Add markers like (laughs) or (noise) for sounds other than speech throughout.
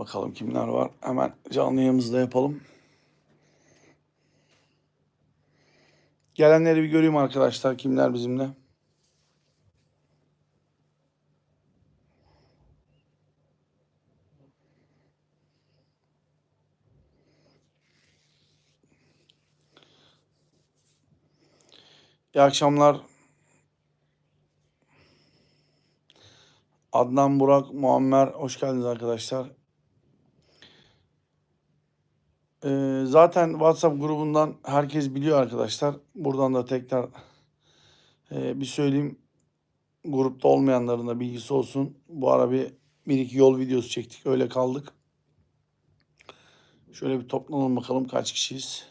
Bakalım kimler var. Hemen canlı yayımızda yapalım. Gelenleri bir göreyim arkadaşlar. Kimler bizimle? İyi akşamlar. Adnan, Burak, Muammer hoş geldiniz arkadaşlar. Ee, zaten WhatsApp grubundan herkes biliyor arkadaşlar. Buradan da tekrar e, bir söyleyeyim. Grupta olmayanların da bilgisi olsun. Bu ara bir, bir iki yol videosu çektik. Öyle kaldık. Şöyle bir toplanalım bakalım kaç kişiyiz.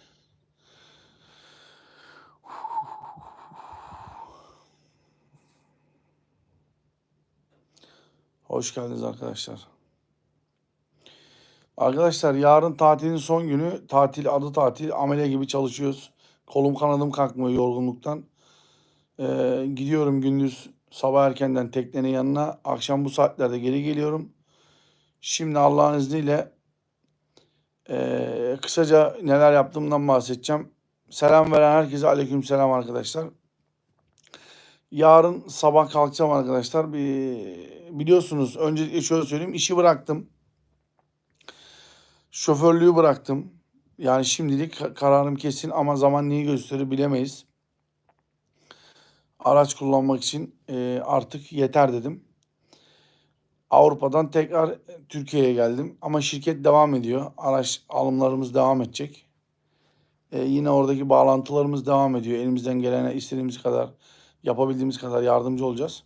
Hoş geldiniz arkadaşlar. Arkadaşlar yarın tatilin son günü. Tatil adı tatil. Amele gibi çalışıyoruz. Kolum kanadım kalkmıyor yorgunluktan. Ee, gidiyorum gündüz sabah erkenden teknenin yanına. Akşam bu saatlerde geri geliyorum. Şimdi Allah'ın izniyle ee, kısaca neler yaptığımdan bahsedeceğim. Selam veren herkese aleyküm selam arkadaşlar. Yarın sabah kalkacağım arkadaşlar. Bir, biliyorsunuz önce şöyle söyleyeyim işi bıraktım. Şoförlüğü bıraktım. Yani şimdilik ka- kararım kesin ama zaman neyi gösterir bilemeyiz. Araç kullanmak için e, artık yeter dedim. Avrupa'dan tekrar Türkiye'ye geldim. Ama şirket devam ediyor. Araç alımlarımız devam edecek. E, yine oradaki bağlantılarımız devam ediyor. Elimizden gelene istediğimiz kadar, yapabildiğimiz kadar yardımcı olacağız.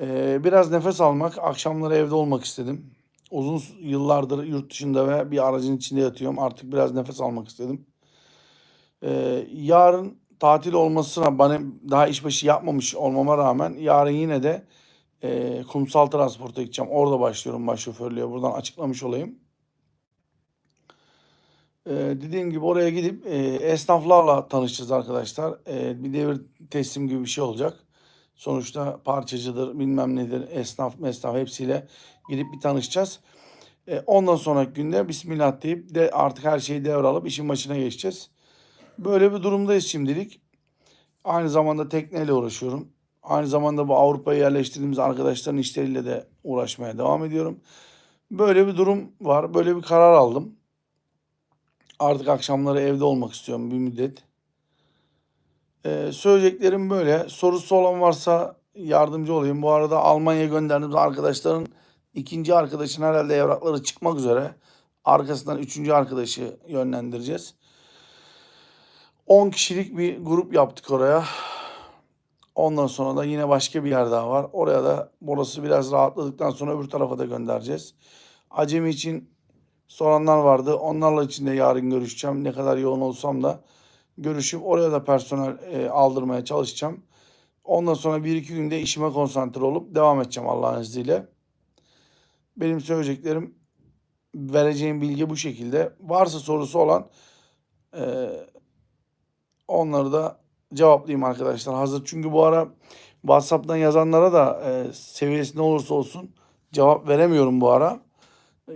E, biraz nefes almak, akşamları evde olmak istedim. Uzun yıllardır yurt dışında ve bir aracın içinde yatıyorum. Artık biraz nefes almak istedim. Ee, yarın tatil olmasına bana daha işbaşı yapmamış olmama rağmen yarın yine de e, kumsal transporta gideceğim. Orada başlıyorum baş şoförlüğe. Buradan açıklamış olayım. Ee, dediğim gibi oraya gidip e, esnaflarla tanışacağız arkadaşlar. Ee, bir devir teslim gibi bir şey olacak. Sonuçta parçacıdır, bilmem nedir, esnaf, mesnaf hepsiyle gidip bir tanışacağız. E, ondan sonraki günde Bismillah deyip de artık her şeyi devralıp işin başına geçeceğiz. Böyle bir durumdayız şimdilik. Aynı zamanda tekneyle uğraşıyorum. Aynı zamanda bu Avrupa'ya yerleştirdiğimiz arkadaşların işleriyle de uğraşmaya devam ediyorum. Böyle bir durum var. Böyle bir karar aldım. Artık akşamları evde olmak istiyorum bir müddet. Ee, söyleyeceklerim böyle. Sorusu olan varsa yardımcı olayım. Bu arada Almanya'ya gönderdiğimiz arkadaşların ikinci arkadaşın herhalde evrakları çıkmak üzere. Arkasından üçüncü arkadaşı yönlendireceğiz. 10 kişilik bir grup yaptık oraya. Ondan sonra da yine başka bir yer daha var. Oraya da burası biraz rahatladıktan sonra öbür tarafa da göndereceğiz. Acemi için soranlar vardı. Onlarla için de yarın görüşeceğim. Ne kadar yoğun olsam da görüşüp oraya da personel e, aldırmaya çalışacağım. Ondan sonra bir iki günde işime konsantre olup devam edeceğim Allah'ın izniyle. Benim söyleyeceklerim, vereceğim bilgi bu şekilde. Varsa sorusu olan e, onları da cevaplayayım arkadaşlar. Hazır çünkü bu ara WhatsApp'tan yazanlara da e, seviyesi ne olursa olsun cevap veremiyorum bu ara.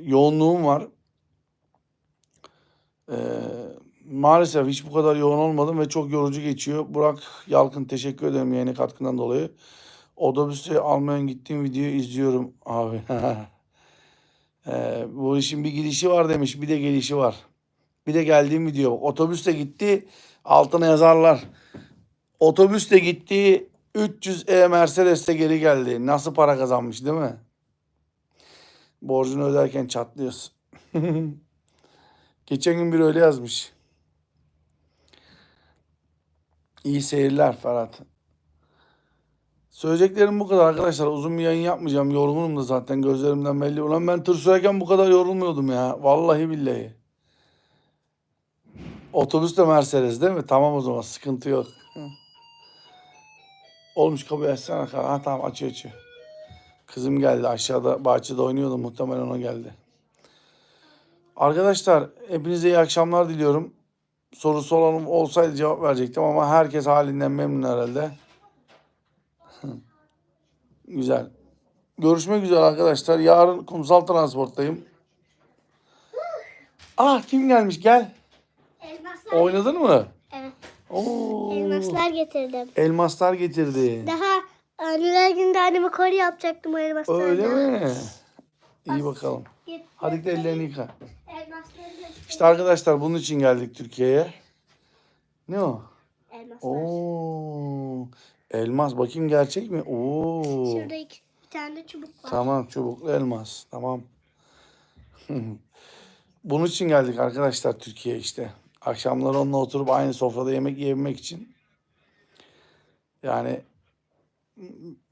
Yoğunluğum var. E, maalesef hiç bu kadar yoğun olmadım ve çok yorucu geçiyor. Burak Yalkın teşekkür ederim yeni katkından dolayı. Otobüste Almanya'ya gittiğim videoyu izliyorum abi. (laughs) Ee, bu işin bir gidişi var demiş, bir de gelişi var. Bir de geldiğim video. Otobüste gitti, altına yazarlar. Otobüste gitti, 300 E Mercedes'te geri geldi. Nasıl para kazanmış değil mi? Borcunu öderken çatlıyorsun. (laughs) Geçen gün biri öyle yazmış. İyi seyirler Ferhat. Söyleyeceklerim bu kadar arkadaşlar. Uzun bir yayın yapmayacağım. Yorgunum da zaten gözlerimden belli. Ulan ben tır sürerken bu kadar yorulmuyordum ya. Vallahi billahi. Otobüs de Mercedes değil mi? Tamam o zaman sıkıntı yok. Olmuş kapıyı açsana. Ha tamam açıyor açıyor. Kızım geldi aşağıda bahçede oynuyordu muhtemelen ona geldi. Arkadaşlar hepinize iyi akşamlar diliyorum. Sorusu olan olsaydı cevap verecektim ama herkes halinden memnun herhalde. (laughs) Güzel. Görüşmek üzere arkadaşlar. Yarın kumsal transporttayım. Ah kim gelmiş gel. Elmaslar. Oynadın mı? Evet. Oo. Elmaslar getirdim. Elmaslar getirdi. Daha anneler günde anneme kolye yapacaktım o elmaslardan. Öyle mi? İyi bakalım. Hadi git ellerini yıka. Elmasları. İşte arkadaşlar bunun için geldik Türkiye'ye. Ne o? Elmaslar. Oo. Elmas bakayım gerçek mi? Oo. Şurada iki bir tane de çubuk var. Tamam çubuklu elmas. Tamam. (laughs) Bunun için geldik arkadaşlar Türkiye'ye işte. Akşamları onunla oturup aynı sofrada yemek yiyebilmek için. Yani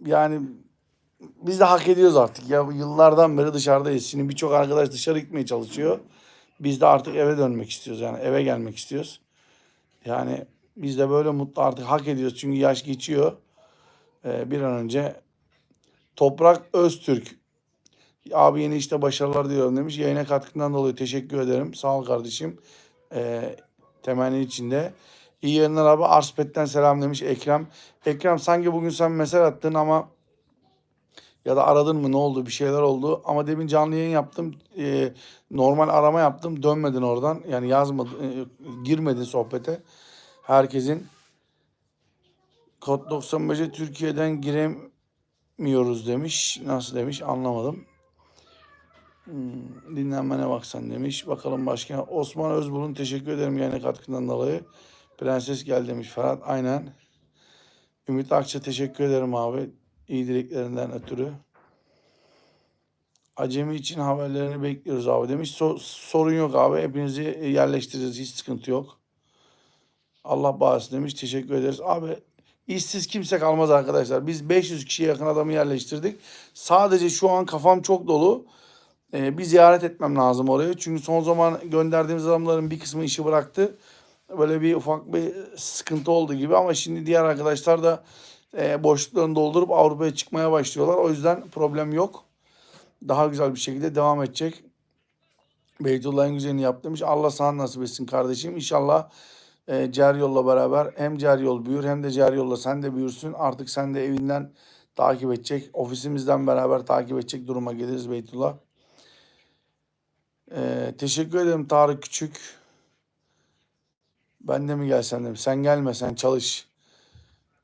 yani biz de hak ediyoruz artık ya. Yıllardan beri dışarıdayız. Şimdi birçok arkadaş dışarı gitmeye çalışıyor. Biz de artık eve dönmek istiyoruz. Yani eve gelmek istiyoruz. Yani biz de böyle mutlu artık hak ediyoruz. Çünkü yaş geçiyor. Ee, bir an önce Toprak Öztürk. Abi yeni işte başarılar diliyorum demiş. Yayına katkından dolayı teşekkür ederim. Sağ ol kardeşim. Ee, temenni içinde. İyi yayınlar abi. Arspet'ten selam demiş Ekrem. Ekrem sanki bugün sen mesaj attın ama ya da aradın mı ne oldu bir şeyler oldu. Ama demin canlı yayın yaptım. Ee, normal arama yaptım. Dönmedin oradan. Yani yazmadın. e, girmedin sohbete. Herkesin Kod 95'e Türkiye'den giremiyoruz demiş. Nasıl demiş anlamadım. Hmm, dinlenmene baksan demiş. Bakalım başka. Osman Özburun teşekkür ederim yayına katkından dolayı. Prenses gel demiş Ferhat. Aynen. Ümit Akça teşekkür ederim abi. İyi dileklerinden ötürü. Acemi için haberlerini bekliyoruz abi demiş. So- sorun yok abi. Hepinizi yerleştireceğiz. Hiç sıkıntı yok. Allah bağışlasın demiş. Teşekkür ederiz. Abi işsiz kimse kalmaz arkadaşlar. Biz 500 kişiye yakın adamı yerleştirdik. Sadece şu an kafam çok dolu. Ee, bir ziyaret etmem lazım oraya. Çünkü son zaman gönderdiğimiz adamların bir kısmı işi bıraktı. Böyle bir ufak bir sıkıntı oldu gibi ama şimdi diğer arkadaşlar da e, boşluklarını doldurup Avrupa'ya çıkmaya başlıyorlar. O yüzden problem yok. Daha güzel bir şekilde devam edecek. Beytullah en güzelini yap demiş. Allah sana nasip etsin kardeşim. İnşallah e, Ceryol'la beraber hem Ceryol büyür hem de Ceryol'la sen de büyürsün. Artık sen de evinden takip edecek, ofisimizden beraber takip edecek duruma geliriz Beytullah. E, teşekkür ederim Tarık Küçük. Ben de mi gelsem dedim. Sen gelme sen çalış.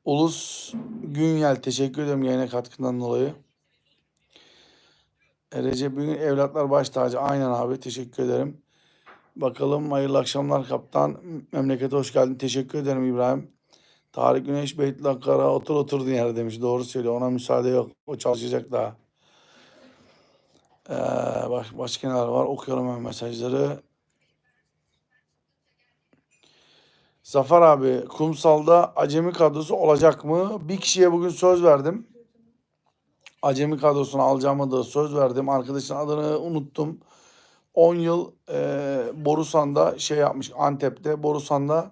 Ulus Günyel teşekkür ederim yayına katkından dolayı. E, Recep bugün evlatlar baş tacı. Aynen abi teşekkür ederim. Bakalım hayırlı akşamlar kaptan. Memlekete hoş geldin. Teşekkür ederim İbrahim. Tarık Güneş Beytullah Kara otur oturduğun yerde demiş. Doğru söylüyor. Ona müsaade yok. O çalışacak daha. Ee, baş, başka neler var? Okuyorum hemen mesajları. Zafer abi kumsalda acemi kadrosu olacak mı? Bir kişiye bugün söz verdim. Acemi kadrosunu alacağımı da söz verdim. Arkadaşın adını unuttum. 10 yıl e, Borusan'da şey yapmış Antep'te Borusan'da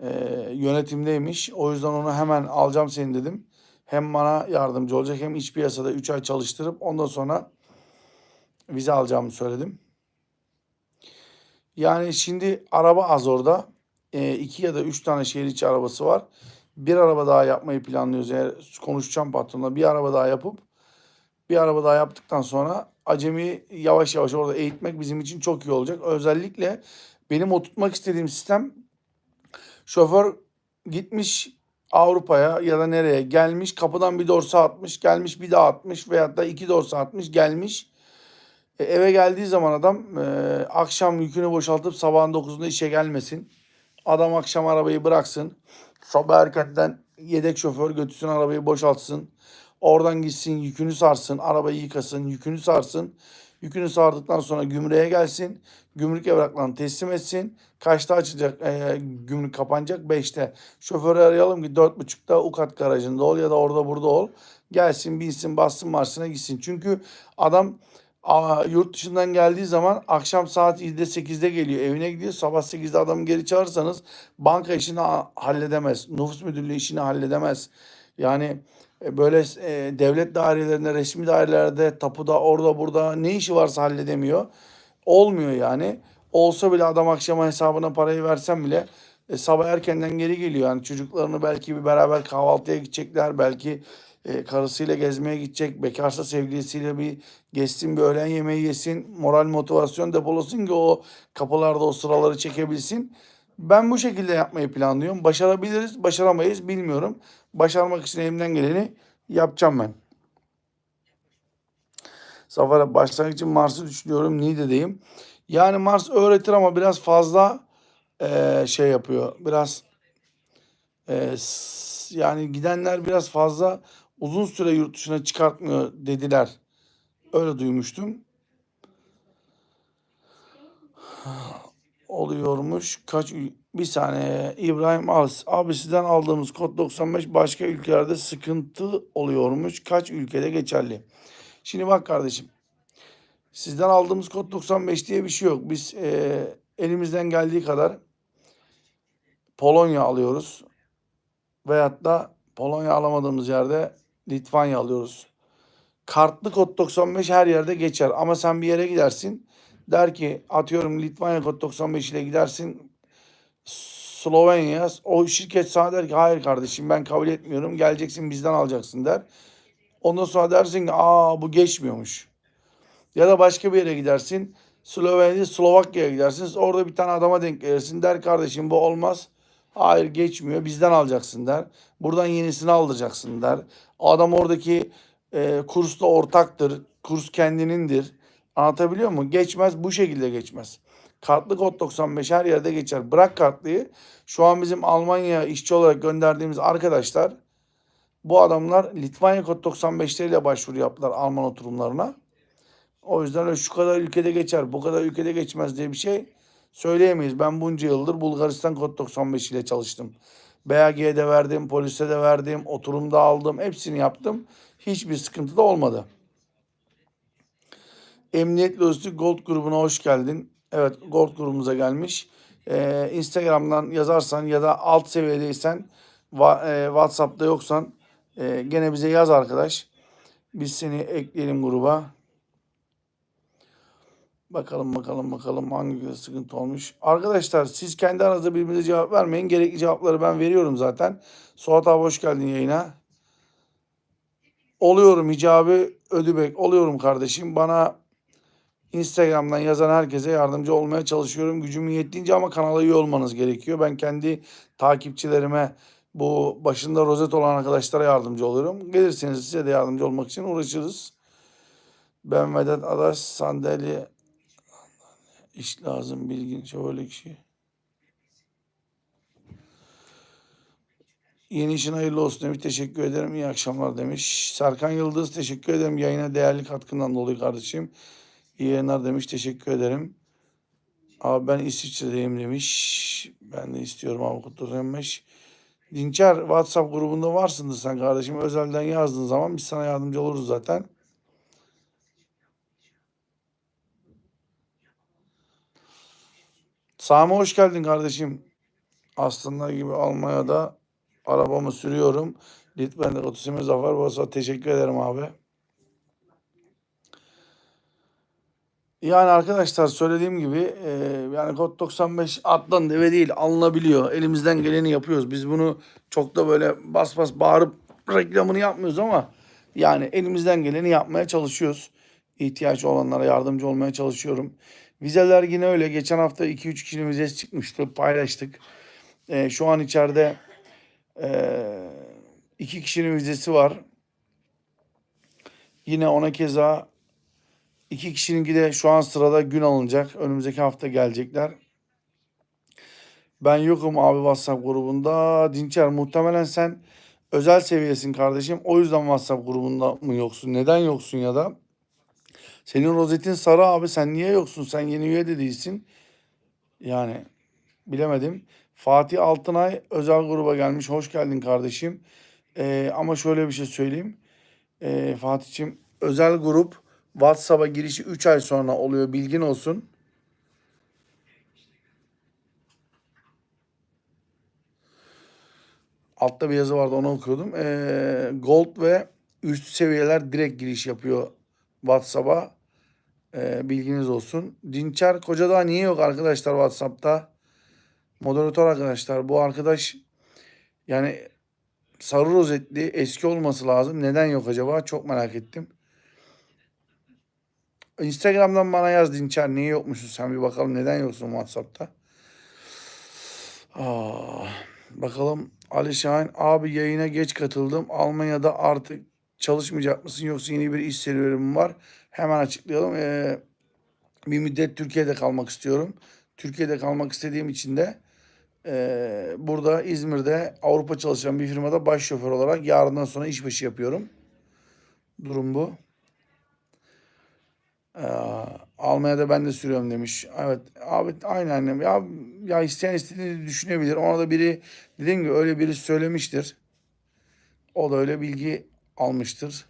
e, yönetimdeymiş. O yüzden onu hemen alacağım seni dedim. Hem bana yardımcı olacak hem iç piyasada 3 ay çalıştırıp ondan sonra vize alacağımı söyledim. Yani şimdi araba az orada. E, iki ya da üç tane şehir içi arabası var. Bir araba daha yapmayı planlıyoruz. Eğer konuşacağım patronla bir araba daha yapıp bir araba daha yaptıktan sonra acemi yavaş yavaş orada eğitmek bizim için çok iyi olacak. Özellikle benim oturtmak istediğim sistem şoför gitmiş Avrupa'ya ya da nereye gelmiş kapıdan bir dorsa atmış gelmiş bir daha atmış veyahut da iki dorsa atmış gelmiş. E, eve geldiği zaman adam e, akşam yükünü boşaltıp sabahın 9'unda işe gelmesin. Adam akşam arabayı bıraksın. Sabah erkenden yedek şoför götürsün arabayı boşaltsın. Oradan gitsin yükünü sarsın, arabayı yıkasın, yükünü sarsın. Yükünü sardıktan sonra gümrüğe gelsin. Gümrük evraklarını teslim etsin. Kaçta açacak, e, gümrük kapanacak? Beşte. Şoförü arayalım ki dört buçukta Ukat garajında ol ya da orada burada ol. Gelsin, binsin, bassın marşına gitsin. Çünkü adam yurt dışından geldiği zaman akşam saat 7'de 8'de geliyor. Evine gidiyor. Sabah 8'de adamı geri çağırırsanız banka işini ha- halledemez. Nüfus müdürlüğü işini halledemez. Yani e, böyle e, devlet dairelerinde, resmi dairelerde, tapuda, orada burada ne işi varsa halledemiyor. Olmuyor yani. Olsa bile adam akşama hesabına parayı versen bile e, sabah erkenden geri geliyor. Yani çocuklarını belki bir beraber kahvaltıya gidecekler. Belki e, karısıyla gezmeye gidecek. Bekarsa sevgilisiyle bir geçsin bir öğlen yemeği yesin. Moral motivasyon depolasın ki o kapılarda o sıraları çekebilsin. Ben bu şekilde yapmayı planlıyorum. Başarabiliriz, başaramayız bilmiyorum. Başarmak için elimden geleni yapacağım ben. Zafer'e başlangıç için Mars'ı düşünüyorum. Niğde'deyim. Yani Mars öğretir ama biraz fazla eee, şey yapıyor. Biraz s- yani gidenler biraz fazla uzun süre yurt dışına çıkartmıyor dediler. Öyle duymuştum. Oluyormuş. Kaç bir saniye İbrahim Als. Abi sizden aldığımız kod 95 başka ülkelerde sıkıntı oluyormuş. Kaç ülkede geçerli? Şimdi bak kardeşim. Sizden aldığımız kod 95 diye bir şey yok. Biz eee, elimizden geldiği kadar Polonya alıyoruz. Veyahut da Polonya alamadığımız yerde Litvanya alıyoruz. Kartlı kod 95 her yerde geçer. Ama sen bir yere gidersin. Der ki atıyorum Litvanya kod 95 ile gidersin Slovenya. O şirket sana der ki hayır kardeşim ben kabul etmiyorum. Geleceksin bizden alacaksın der. Ondan sonra dersin ki aa bu geçmiyormuş. Ya da başka bir yere gidersin. Slovenya, Slovakya'ya gidersin. Orada bir tane adama denk gelirsin. Der kardeşim bu olmaz. Hayır geçmiyor. Bizden alacaksın der. Buradan yenisini aldıracaksın der. Adam oradaki e, kursla ortaktır. Kurs kendinindir. Anlatabiliyor muyum? Geçmez. Bu şekilde geçmez. Kartlı kod 95 her yerde geçer. Bırak kartlıyı. Şu an bizim Almanya işçi olarak gönderdiğimiz arkadaşlar bu adamlar Litvanya kod 95'leriyle başvuru yaptılar Alman oturumlarına. O yüzden öyle şu kadar ülkede geçer, bu kadar ülkede geçmez diye bir şey söyleyemeyiz. Ben bunca yıldır Bulgaristan kod 95 ile çalıştım. BAG'ye de verdim, polise de verdim, oturumda aldım, hepsini yaptım. Hiçbir sıkıntı da olmadı. Emniyet Lojistik Gold grubuna hoş geldin. Evet Gold grubumuza gelmiş. Ee, Instagram'dan yazarsan ya da alt seviyedeysen e, WhatsApp'ta yoksan e, gene bize yaz arkadaş. Biz seni ekleyelim gruba. Bakalım bakalım bakalım hangi sıkıntı olmuş. Arkadaşlar siz kendi aranızda birbirinize cevap vermeyin. Gerekli cevapları ben veriyorum zaten. Suat abi hoş geldin yayına. Oluyorum Hicabi Ödübek. Oluyorum kardeşim. Bana Instagram'dan yazan herkese yardımcı olmaya çalışıyorum. Gücümün yettiğince ama kanala üye olmanız gerekiyor. Ben kendi takipçilerime bu başında rozet olan arkadaşlara yardımcı oluyorum. Gelirseniz size de yardımcı olmak için uğraşırız. Ben Vedat Adaş sandalye iş lazım bilgin şöyle kişi. Yeni işin hayırlı olsun demiş. Teşekkür ederim. İyi akşamlar demiş. Serkan Yıldız teşekkür ederim. Yayına değerli katkından dolayı kardeşim. İyi yayınlar demiş. Teşekkür ederim. Abi ben İsviçre'deyim demiş. Ben de istiyorum abi Kutlu Dönmeş. Dinçer WhatsApp grubunda varsındır sen kardeşim. Özelden yazdığın zaman biz sana yardımcı oluruz zaten. Sami hoş geldin kardeşim. Aslında gibi Almanya'da arabamı sürüyorum. Litven'de otosemi Zafer Basa teşekkür ederim abi. Yani arkadaşlar söylediğim gibi e, yani kod 95 atlan deve değil alınabiliyor. Elimizden geleni yapıyoruz. Biz bunu çok da böyle bas bas bağırıp reklamını yapmıyoruz ama yani elimizden geleni yapmaya çalışıyoruz. İhtiyaç olanlara yardımcı olmaya çalışıyorum. Vizeler yine öyle. Geçen hafta 2-3 kişinin vizesi çıkmıştı. Paylaştık. E, şu an içeride e, iki kişinin vizesi var. Yine ona keza iki kişininki de şu an sırada gün alınacak. Önümüzdeki hafta gelecekler. Ben yokum abi WhatsApp grubunda. Dinçer muhtemelen sen özel seviyesin kardeşim. O yüzden WhatsApp grubunda mı yoksun? Neden yoksun ya da? Senin rozetin sarı abi sen niye yoksun? Sen yeni üye de değilsin. Yani bilemedim. Fatih Altınay özel gruba gelmiş. Hoş geldin kardeşim. Ee, ama şöyle bir şey söyleyeyim. Ee, Fatih'ciğim özel grup WhatsApp'a girişi 3 ay sonra oluyor. Bilgin olsun. Altta bir yazı vardı onu okuyordum. Ee, Gold ve üst seviyeler direkt giriş yapıyor WhatsApp'a. Ee, bilginiz olsun. Dinçer Kocadağ niye yok arkadaşlar WhatsApp'ta? Moderatör arkadaşlar bu arkadaş yani sarı rozetli eski olması lazım. Neden yok acaba? Çok merak ettim. Instagram'dan bana yaz Dinçer. Niye yokmuşsun sen bir bakalım neden yoksun WhatsApp'ta. Aa, bakalım Ali Şahin abi yayına geç katıldım. Almanya'da artık çalışmayacak mısın yoksa yeni bir iş serüvenim var? Hemen açıklayalım. Ee, bir müddet Türkiye'de kalmak istiyorum. Türkiye'de kalmak istediğim için de ee, burada İzmir'de Avrupa çalışan bir firmada baş şoför olarak yarından sonra işbaşı yapıyorum. Durum bu. Ee, Almanya'da ben de sürüyorum demiş. Evet abi aynı annem. Ya, ya isteyen istediğini düşünebilir. Ona da biri dediğim gibi öyle biri söylemiştir. O da öyle bilgi almıştır.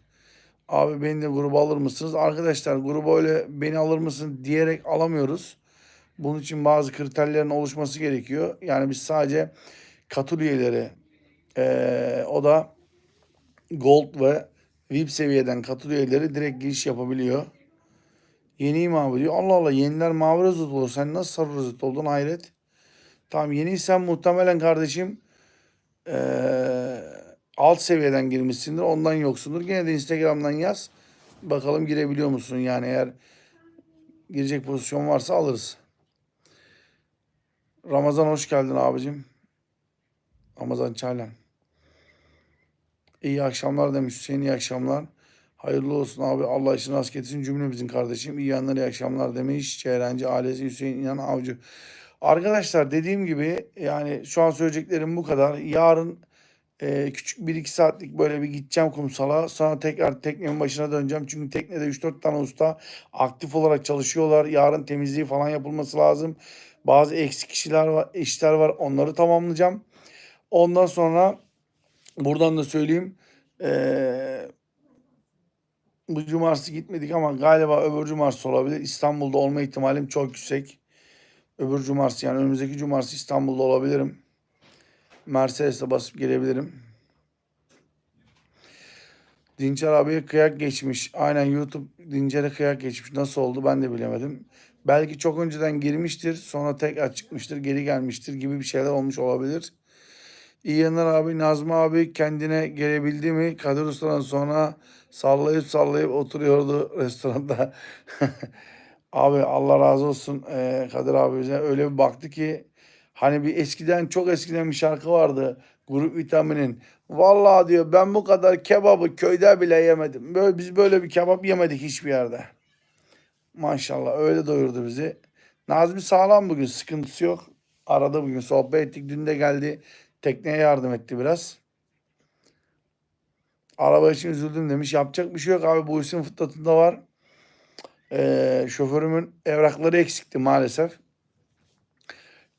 Abi beni de gruba alır mısınız? Arkadaşlar gruba öyle beni alır mısın diyerek alamıyoruz. Bunun için bazı kriterlerin oluşması gerekiyor. Yani biz sadece katıl üyeleri eee, o da Gold ve VIP seviyeden katıl üyeleri direkt giriş yapabiliyor. Yeniyim abi diyor. Allah Allah yeniler mavi rozet olur. Sen nasıl sarı rozet oldun hayret. Tamam yeniysen muhtemelen kardeşim eee, alt seviyeden girmişsindir. Ondan yoksundur. Gene de Instagram'dan yaz. Bakalım girebiliyor musun? Yani eğer girecek pozisyon varsa alırız. Ramazan hoş geldin abicim. Ramazan Çaylan. İyi akşamlar demiş Hüseyin iyi akşamlar. Hayırlı olsun abi Allah işini rast getirsin cümlemizin kardeşim. İyi yanlar iyi akşamlar demiş. Çeyrenci ailesi Hüseyin İnan Avcı. Arkadaşlar dediğim gibi yani şu an söyleyeceklerim bu kadar. Yarın e, küçük bir iki saatlik böyle bir gideceğim kumsala. Sonra tekrar teknemin başına döneceğim. Çünkü teknede 3-4 tane usta aktif olarak çalışıyorlar. Yarın temizliği falan yapılması lazım. Bazı eksik kişiler var, işler var. Onları tamamlayacağım. Ondan sonra buradan da söyleyeyim. Eee bu cumartesi gitmedik ama galiba öbür cumartesi olabilir. İstanbul'da olma ihtimalim çok yüksek. Öbür cumartesi yani önümüzdeki cumartesi İstanbul'da olabilirim. Mercedes'e basıp gelebilirim. Dinçer abiye kıyak geçmiş. Aynen YouTube Dinçer'e kıyak geçmiş. Nasıl oldu ben de bilemedim. Belki çok önceden girmiştir. Sonra tekrar çıkmıştır. Geri gelmiştir gibi bir şeyler olmuş olabilir. İyi abi. Nazmi abi kendine gelebildi mi? Kadir Usta'dan sonra sallayıp sallayıp oturuyordu (laughs) restoranda. (laughs) abi Allah razı olsun ee, Kadir abi bize öyle bir baktı ki hani bir eskiden çok eskiden bir şarkı vardı. Grup Vitamin'in. Vallahi diyor ben bu kadar kebabı köyde bile yemedim. Böyle, biz böyle bir kebap yemedik hiçbir yerde. Maşallah öyle doyurdu bizi. Nazmi sağlam bugün sıkıntısı yok. Arada bugün sohbet ettik. Dün de geldi tekneye yardım etti biraz. Araba için üzüldüm demiş. Yapacak bir şey yok abi. Bu işin fıtratında var. Ee, şoförümün evrakları eksikti maalesef.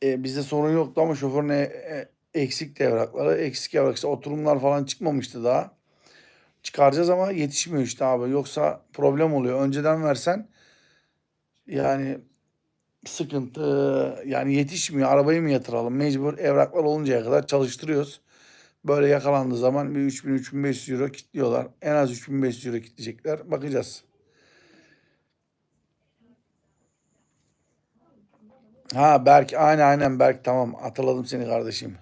Ee, bizde sorun yoktu ama şoförün e- e- eksikti evrakları. Eksik evraksa oturumlar falan çıkmamıştı daha. Çıkaracağız ama yetişmiyor işte abi. Yoksa problem oluyor. Önceden versen yani sıkıntı yani yetişmiyor. Arabayı mı yatıralım? Mecbur evraklar oluncaya kadar çalıştırıyoruz. Böyle yakalandığı zaman bir 3000-3500 euro kilitliyorlar. En az 3500 euro kilitleyecekler. Bakacağız. Ha Berk aynen aynen Berk tamam hatırladım seni kardeşim.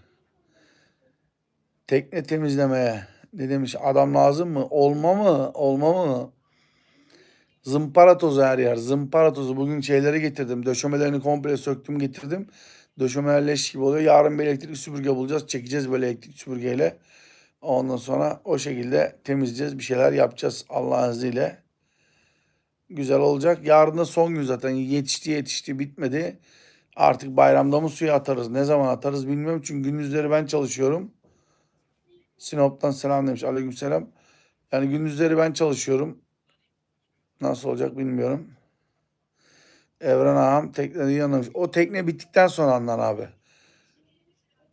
Tekne temizlemeye ne demiş adam lazım mı? Olma mı? Olma mı? Zımpara tozu her yer. Zımpara tozu. Bugün şeyleri getirdim. Döşemelerini komple söktüm getirdim. Döşemeler leş gibi oluyor. Yarın bir elektrikli süpürge bulacağız. Çekeceğiz böyle elektrikli süpürgeyle. Ondan sonra o şekilde temizleyeceğiz. Bir şeyler yapacağız Allah'ın izniyle. Güzel olacak. Yarın da son gün zaten. Yetişti yetişti bitmedi. Artık bayramda mı suya atarız? Ne zaman atarız bilmiyorum. Çünkü gündüzleri ben çalışıyorum. Sinop'tan selam demiş. Aleykümselam. Yani gündüzleri ben çalışıyorum. Nasıl olacak bilmiyorum. Evren ağam teknenin yanılmış. O tekne bittikten sonra anlar abi.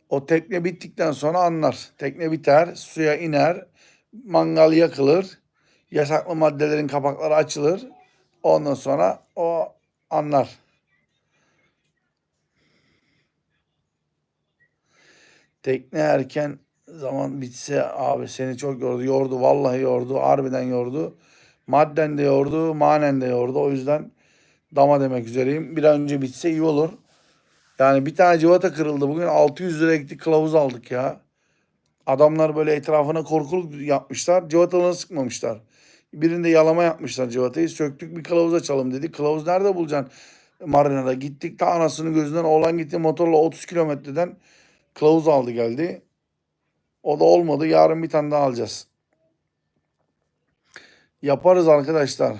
O tekne bittikten sonra anlar. Tekne biter, suya iner, mangal yakılır, yasaklı maddelerin kapakları açılır. Ondan sonra o anlar. Tekne erken zaman bitse abi seni çok yordu. Yordu vallahi yordu. Harbiden yordu. Madden de yordu, manen de yordu. O yüzden dama demek üzereyim. Bir an önce bitse iyi olur. Yani bir tane civata kırıldı. Bugün 600 lira gittik kılavuz aldık ya. Adamlar böyle etrafına korkuluk yapmışlar. Civatalarını sıkmamışlar. Birinde yalama yapmışlar civatayı. Söktük bir kılavuz açalım dedik. Kılavuz nerede bulacaksın marinada? Gittik ta anasının gözünden oğlan gitti motorla 30 kilometreden kılavuz aldı geldi. O da olmadı. Yarın bir tane daha alacağız. Yaparız arkadaşlar.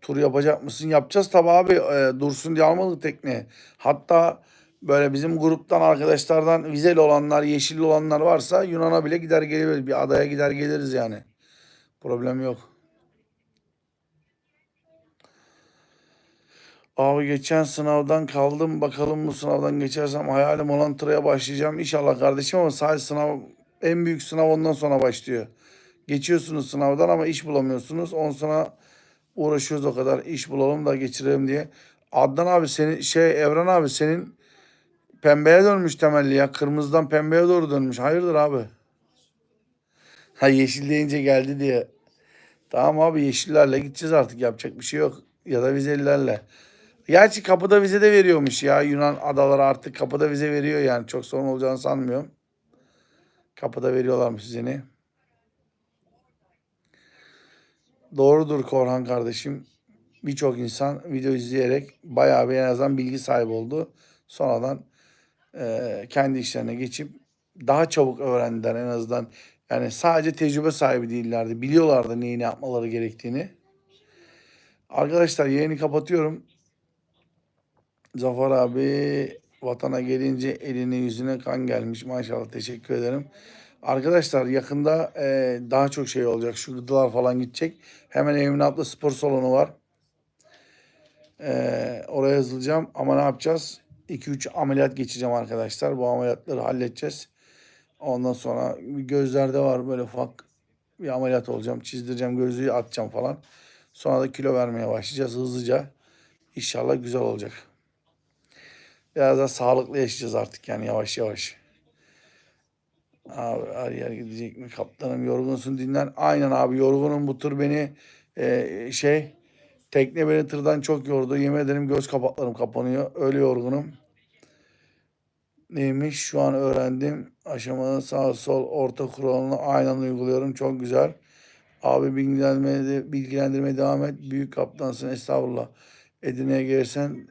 Tur yapacak mısın? Yapacağız tabii abi. Ee, dursun diye almadık tekneye. Hatta böyle bizim gruptan arkadaşlardan vizeli olanlar, yeşilli olanlar varsa Yunan'a bile gider geliriz. Bir adaya gider geliriz yani. Problem yok. Abi geçen sınavdan kaldım. Bakalım bu sınavdan geçersem hayalim olan tıraya başlayacağım. İnşallah kardeşim ama sadece sınav en büyük sınav ondan sonra başlıyor. Geçiyorsunuz sınavdan ama iş bulamıyorsunuz. On sonra uğraşıyoruz o kadar. iş bulalım da geçirelim diye. Adnan abi senin şey Evren abi senin pembeye dönmüş temelli ya. Kırmızıdan pembeye doğru dönmüş. Hayırdır abi? Ha yeşil deyince geldi diye. Tamam abi yeşillerle gideceğiz artık yapacak bir şey yok. Ya da vizelilerle. Gerçi kapıda vize de veriyormuş ya. Yunan adaları artık kapıda vize veriyor yani. Çok sorun olacağını sanmıyorum. Kapıda veriyorlarmış vizeni. Doğrudur Korhan kardeşim. Birçok insan video izleyerek bayağı bir en azından bilgi sahibi oldu. Sonradan eee, kendi işlerine geçip daha çabuk öğrendiler en azından. Yani sadece tecrübe sahibi değillerdi. Biliyorlardı neyi ne yapmaları gerektiğini. Arkadaşlar yayını kapatıyorum. Zafer abi vatana gelince eline yüzüne kan gelmiş maşallah teşekkür ederim. Arkadaşlar yakında e, daha çok şey olacak. Şu gıdalar falan gidecek. Hemen evimin altında spor salonu var. E, oraya yazılacağım ama ne yapacağız? 2-3 ameliyat geçeceğim arkadaşlar. Bu ameliyatları halledeceğiz. Ondan sonra gözlerde var böyle ufak bir ameliyat olacağım. Çizdireceğim gözlüğü atacağım falan. Sonra da kilo vermeye başlayacağız hızlıca. İnşallah güzel olacak. Biraz daha sağlıklı yaşayacağız artık yani yavaş yavaş. Abi her yer gidecek mi? Kaptanım yorgunsun dinlen. Aynen abi yorgunum bu tır beni e, şey tekne beni tırdan çok yordu. Yemin ederim göz kapaklarım kapanıyor. Öyle yorgunum. Neymiş şu an öğrendim. Aşamada sağ sol orta kuralını aynen uyguluyorum. Çok güzel. Abi bilgilendirmeye, bilgilendirmeye devam et. Büyük kaptansın estağfurullah. Edirne'ye gelirsen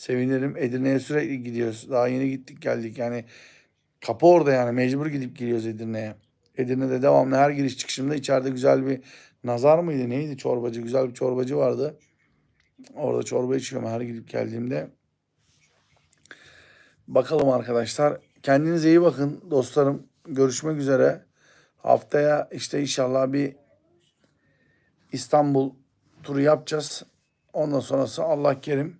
sevinirim. Edirne'ye sürekli gidiyoruz. Daha yeni gittik geldik. Yani kapı orada yani mecbur gidip geliyoruz Edirne'ye. Edirne'de devamlı her giriş çıkışımda içeride güzel bir nazar mıydı neydi çorbacı güzel bir çorbacı vardı. Orada çorba içiyorum her gidip geldiğimde. Bakalım arkadaşlar. Kendinize iyi bakın dostlarım. Görüşmek üzere. Haftaya işte inşallah bir İstanbul turu yapacağız. Ondan sonrası Allah kerim.